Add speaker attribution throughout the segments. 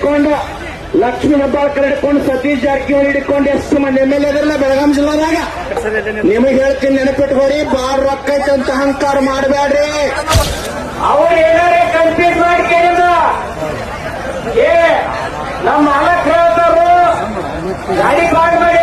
Speaker 1: ಹಿಡ್ಕೊಂಡು ಲಕ್ಷ್ಮೀ ಹೆಬ್ಬಾಳ್ಕರ್ ಹಿಡ್ಕೊಂಡು ಸತೀಶ್ ಜಾರಕಿಹೊಳಿ ಹಿಡ್ಕೊಂಡು ಎಷ್ಟು ಮಂದಿ ಎಂ ಎಲ್ ಎದ್ರಲ್ಲ ಬೆಳಗಾಂ ಜಿಲ್ಲಾದಾಗ ನಿಮಗೆ ಹೇಳ್ತೀನಿ ನೆನಪಿಟ್ಕೋರಿ ಬಾಳ್ ರೊಕ್ಕ ಐತೆ ಅಂತ ಅಹಂಕಾರ ಮಾಡಬೇಡ್ರಿ. ಅವ್ರು ಏನಾರೇ ಕಂಪ್ಲೀಟ್ ಮಾಡಿ ಕೇಳಿದ ಏ, ನಮ್ಮ ಅಲಕ್ಷ ಗಾಡಿ ಬಾಡ್ ಮಾಡಿ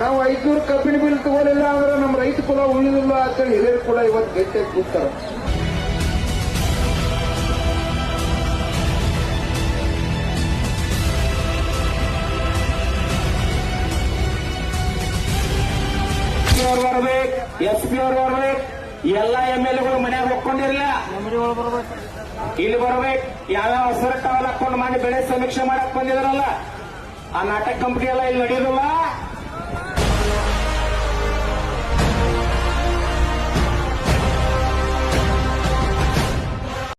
Speaker 2: ನಾವು ಐದ್ನೂರು ಕಬ್ಬಿಣ ಬಿಲ್ ತಗೊಳಿಲ್ಲ ಅಂದ್ರೆ ನಮ್ಮ ರೈತ ಕುಲ ಉಳಿದಿಲ್ಲ ಅಂತೇಳಿ ಹಿರಿಯರು ಕೂಡ ಇವತ್ತು ಗಟ್ಟಿಯಾಗಿ ಕೂತಾರ
Speaker 1: ಅವ್ರು ಬರಬೇಕು ಎಸ್ ಪಿ ಅವ್ರು ಬರ್ಬೇಕು. ಎಲ್ಲ ಎಂ ಎಲ್ ಎಗಳು ಮನ್ಯಾಗ ಹೋಗ್ಕೊಂಡಿರಲ್ಲ ಇಲ್ಲಿ ಬರ್ಬೇಕು, ಯಾವ್ಯಾವ ಹೆಸರು ಹಾಕೊಂಡು ಮಾಡಿ ಬೆಳೆ ಸಮೀಕ್ಷೆ ಮಾಡಕ್ ಬಂದಿದ್ರಲ್ಲ, ಆ ನಾಟಕ ಕಂಪನಿ ಎಲ್ಲ ಇಲ್ಲಿ ನಡೆಯೋದಿಲ್ಲ.